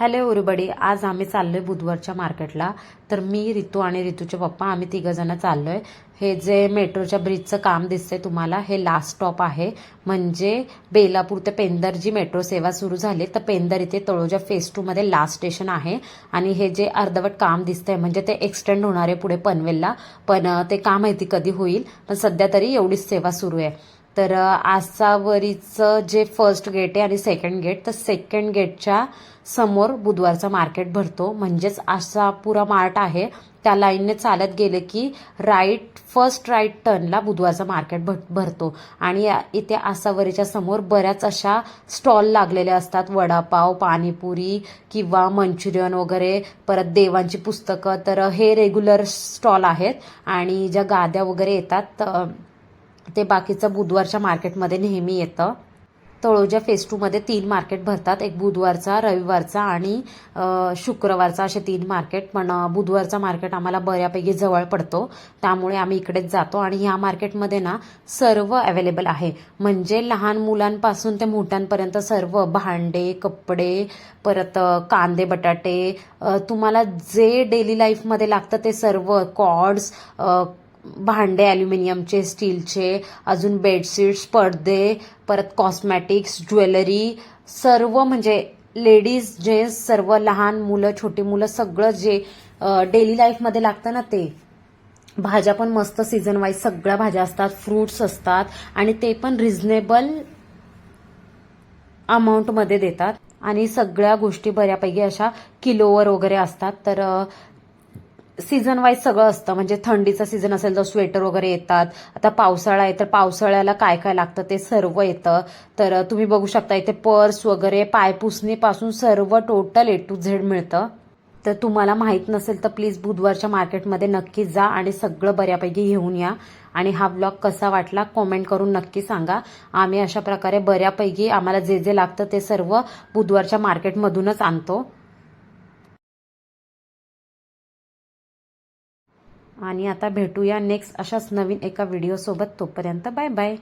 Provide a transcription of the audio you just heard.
Hello उरुबडी आज आम्ही चाललो आहे बुधवारच्या मार्केटला. तर मी रितू आणि रितूचे पप्पा आम्ही तिघंजणं चाललो आहे हे जे मेट्रोच्या ब्रिजचं काम दिसतंय तुम्हाला हे लास्ट स्टॉप आहे. म्हणजे बेलापूर ते पेंदर जी मेट्रो सेवा सुरू झाली. तर पेंदर इथे तळोजा फेस टूमध्ये लास्ट स्टेशन आहे. आणि हे जे अर्धवट काम दिसतंय म्हणजे ते एक्सटेंड होणार आहे पुढे पनवेलला. पण ते काम माहिती कधी होईल? पण सध्या तरी एवढीच सेवा सुरू आहे. तर आसावरीचं जे फर्स्ट गेट आहे आणि सेकंड गेट तर सेकंड गेटच्या समोर बुधवारचा मार्केट भरतो. म्हणजेच आसापुरा मार्ट आहे. त्या लाईनने चालत गेले की राईट फर्स्ट राईट टर्नला बुधवारचा मार्केट भर भरतो. आणि इथे आसावरीच्या समोर बऱ्याच अशा स्टॉल लागलेल्या असतात. वडापाव पाणीपुरी किंवा मंचुरियन वगैरे परत देवांची पुस्तकं. तर हे रेग्युलर स्टॉल आहेत. आणि ज्या गाद्या वगैरे येतात ते बाकीचं बुधवारच्या मार्केटमध्ये नेहमी येतं. तळोजा फेस टूमध्ये तीन मार्केट भरतात. एक बुधवारचा रविवारचा आणि शुक्रवारचा असे तीन मार्केट. पण बुधवारचा मार्केट आम्हाला बऱ्यापैकी जवळ पडतो. त्यामुळे आम्ही इकडेच जातो आणि ह्या मार्केटमध्ये ना सर्व अवेलेबल आहे. म्हणजे लहान मुलांपासून ते मोठ्यांपर्यंत सर्व भांडे कपडे परत कांदे बटाटे तुम्हाला जे डेली लाईफमध्ये लागतं ते सर्व कॉड्स भांडे ॲल्युमिनियमचे स्टीलचे अजून बेडशीट्स पडदे परत कॉस्मॅटिक्स ज्वेलरी सर्व म्हणजे लेडीज जेंट्स सर्व लहान मुलं छोटी मुलं सगळं जे डेली लाईफमध्ये लागतं ना ते. भाज्या पण मस्त सीझन वाईज सगळ्या भाज्या असतात फ्रुट्स असतात आणि ते पण रिझनेबल अमाऊंटमध्ये देतात. आणि सगळ्या गोष्टी बऱ्यापैकी अशा किलोवर वगैरे असतात. तर सीझन वाईज सगळं असतं. म्हणजे थंडीचा सीझन असेल तर स्वेटर वगैरे येतात. आता पावसाळा आहे तर पावसाळ्याला काय काय लागतं ते सर्व येतं. तर तुम्ही बघू शकता इथे पर्स वगैरे पायपुसणीपासून सर्व टोटल ए टू झेड मिळतं. तर तुम्हाला माहीत नसेल तर प्लीज बुधवारच्या मार्केटमध्ये नक्की जा आणि सगळं बऱ्यापैकी घेऊन या. आणि हा ब्लॉग कसा वाटला कॉमेंट करून नक्की सांगा. आम्ही अशा प्रकारे बऱ्यापैकी आम्हाला जे जे लागतं ते सर्व बुधवारच्या मार्केटमधूनच आणतो. आणि आता भेटूया नेक्स्ट अशाच नवीन एका व्हिडिओसोबत तोपर्यंत बाय बाय